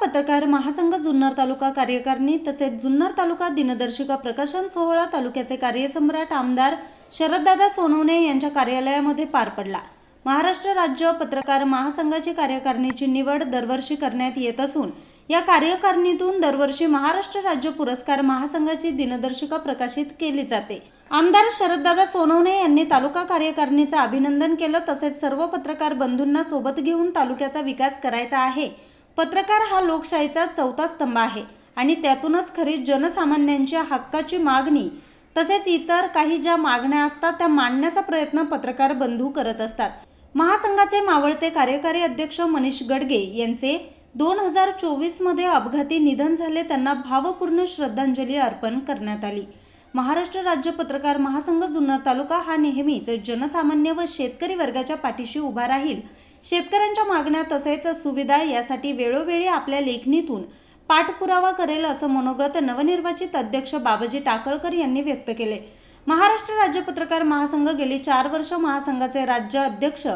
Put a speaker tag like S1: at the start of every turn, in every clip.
S1: पत्रकार महासंघ जुन्नर तालुका कार्यकारिणी तसेच जुन्नर तालुका दिनदर्शिका प्रकाशन सोहळा तालुक्याचे कार्यसम्राट आमदार शरददादा सोनवणे यांच्या कार्यालयामध्ये पार पडला. महाराष्ट्र राज्य पत्रकार महासंघाची कार्यकारिणीची निवड दरवर्षी करण्यात येत असून या कार्यकारिणीतून दरवर्षी महाराष्ट्र राज्य पुरस्कार महासंघाची दिनदर्शिका प्रकाशित केली जाते. आमदार शरददादा सोनवणे यांनी तालुका कार्यकारिणीचं अभिनंदन केलं तसेच सर्व पत्रकार बंधूंना सोबत घेऊन तालुक्याचा विकास करायचा आहे. पत्रकार हा लोकशाहीचा चौथा स्तंभ आहे आणि त्यातूनच खरी जनसामान्यांच्या हक्काची मागणी तसेच इतर काही ज्या मागण्या असतात त्या मांडण्याचा प्रयत्न पत्रकार बंधू करत असतात. महासंघाचे मावळते कार्यकारी अध्यक्ष मनीष गडगे यांचे दोन हजार चोवीसमध्ये अपघाती निधन झाले त्यांना भावपूर्ण श्रद्धांजली अर्पण करण्यात आली. महाराष्ट्र राज्य पत्रकार महासंघ जुन्नर तालुका हा नेहमीच जनसामान्य व शेतकरी वर्गाच्या पाठीशी उभा राहील शेतकऱ्यांच्या मागण्या तसेच सुविधा यासाठी वेळोवेळी आपल्या लेखणीतून पाठपुरावा करेल असं मनोगत नवनिर्वाचित अध्यक्ष बाबाजी टाकळकर यांनी व्यक्त केले. महाराष्ट्र राज्य पत्रकार महासंघ गेली चार वर्ष महासंघाचे राज्य अध्यक्ष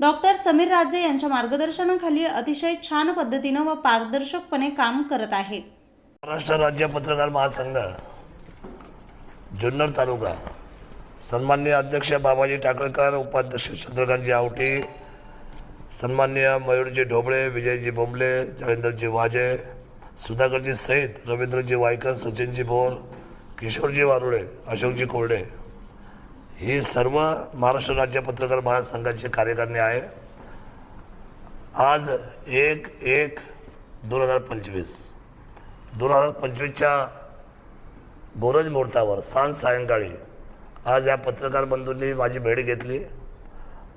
S1: डॉक्टर समीर राजे यांच्या मार्गदर्शनाखाली अतिशय छान पद्धतीनं व पारदर्शकपणे काम करत आहे.
S2: महाराष्ट्र राज्य पत्रकार महासंघ जुन्नर तालुका सन्माननीय अध्यक्ष बाबाजी टाकळकर उपाध्यक्ष चंद्रकांतजी आवटी सन्मान्य मयूरजी ढोबळे विजयजी बोंबले जळेंद्रजी वाजे सुधाकरजी सहित रवींद्रजी वायकर सचिनजी भोर किशोरजी वारुळे अशोकजी कोरडे. ही सर्व महाराष्ट्र राज्य पत्रकार महासंघाची कार्यकारिणी आहे. आज एक एक दोन हजार पंचवीस. दोन हजार पंचवीसच्या गोरज मुहूर्तावर सांज सायंकाळी आज या पत्रकार बंधूंनी माझी भेट घेतली.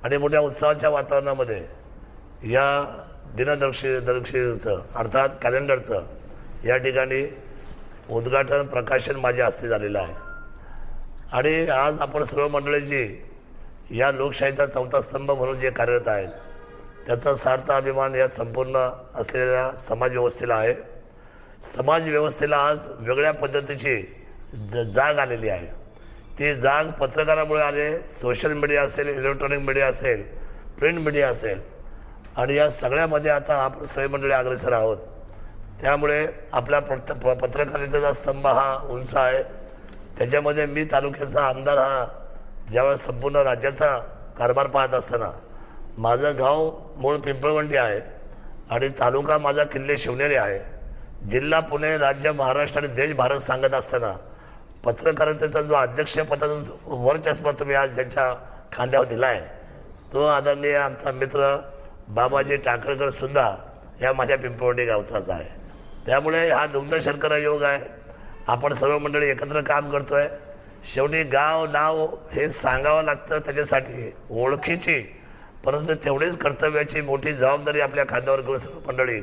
S2: आणि मोठ्या उत्साहाच्या वातावरणामध्ये या दिनदर्शी दर्शीचं अर्थात कॅलेंडरचं या ठिकाणी उद्घाटन प्रकाशन माझ्या हस्ते झालेलं आहे. आणि आज आपण सर्व मंडळीची या लोकशाहीचा चौथा स्तंभ म्हणून जे कार्यरत आहेत त्याचा सार्थ अभिमान या संपूर्ण असलेल्या समाजव्यवस्थेला आहे. समाजव्यवस्थेला आज वेगळ्या पद्धतीची ज जाग आलेली आहे. ती जाग पत्रकारामुळे आले सोशल मीडिया असेल इलेक्ट्रॉनिक मीडिया असेल प्रिंट मीडिया असेल आणि या सगळ्यामध्ये आता आपण सगळे मंडळी अग्रेसर आहोत. त्यामुळे आपल्या पत्र प- पत्रकारितेचा स्तंभ हा उंच आहे. त्याच्यामध्ये मी तालुक्याचा आमदार हा ज्यावेळेस संपूर्ण राज्याचा कारभार पाहत असताना माझं गाव मूळ पिंपळवंडी आहे आणि तालुका माझा किल्ले शिवनेरी आहे. जिल्हा पुणे राज्य महाराष्ट्र आणि देश भारत सांगत असताना पत्रकारितेचा जो अध्यक्षपदाचा जो वरचष्मा तुम्ही आज ज्यांच्या खांद्यावर दिला आहे तो आदरणीय आमचा मित्र बाबाजी टाकळकर सुद्धा या माझ्या पिंपवडी गावचाच आहे. त्यामुळे हा दुग्ध शर्करा योग आहे. आपण सर्व मंडळी एकत्र काम करतोय. शेवटी गाव नाव हे सांगावं लागतं त्याच्यासाठी ओळखीची परंतु तेवढीच कर्तव्याची मोठी जबाबदारी आपल्या खांद्यावर घेऊन सर्व मंडळी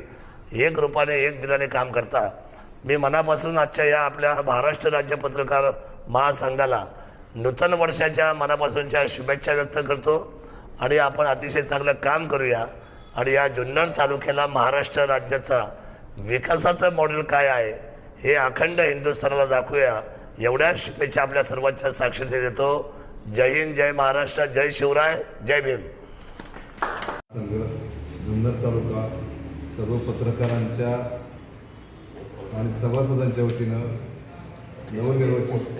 S2: एक रूपाने एक दिलाने काम करता. मी मनापासून आजच्या या आपल्या महाराष्ट्र राज्य पत्रकार महासंघाला नूतन वर्षाच्या मनापासूनच्या शुभेच्छा व्यक्त करतो. आणि आपण अतिशय चांगलं काम करूया. आणि या जुन्नर तालुक्याला महाराष्ट्र राज्याचा विकासाचं मॉडेल काय आहे हे अखंड हिंदुस्थानाला दाखवूया. एवढ्या शुभेच्छा आपल्या सर्वांच्या साक्षीने देतो. जय हिंद जय महाराष्ट्र जय शिवराय जय भीम.
S3: संघ जुन्नर तालुका सर्व पत्रकारांच्या आणि सभासदांच्या वतीनं नवनिर्वाचित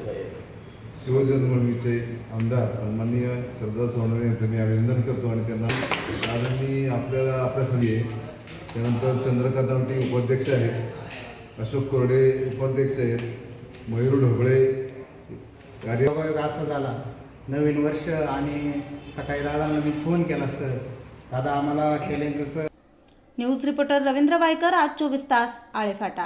S3: शिवजन्मभूमीचे आमदार सन्माननीय श्रद्धा सोनवणे यांचं मी अभिनंदन करतो आणि त्यांना आदरणीय आपल्याला आपल्यासाठी आहे त्यानंतर चंद्रकांत आवटी उपाध्यक्ष आहेत अशोक कोरडे उपाध्यक्ष आहेत मयूर ढोबळे कार्य
S4: योगायोग असा झाला. नवीन वर्ष आणि सकाळी दादांना मी फोन केला सर दादा आम्हाला कॅलेंडरचं
S1: न्यूज रिपोर्टर रवींद्र वायकर आज चोवीस तास आळेफाटा.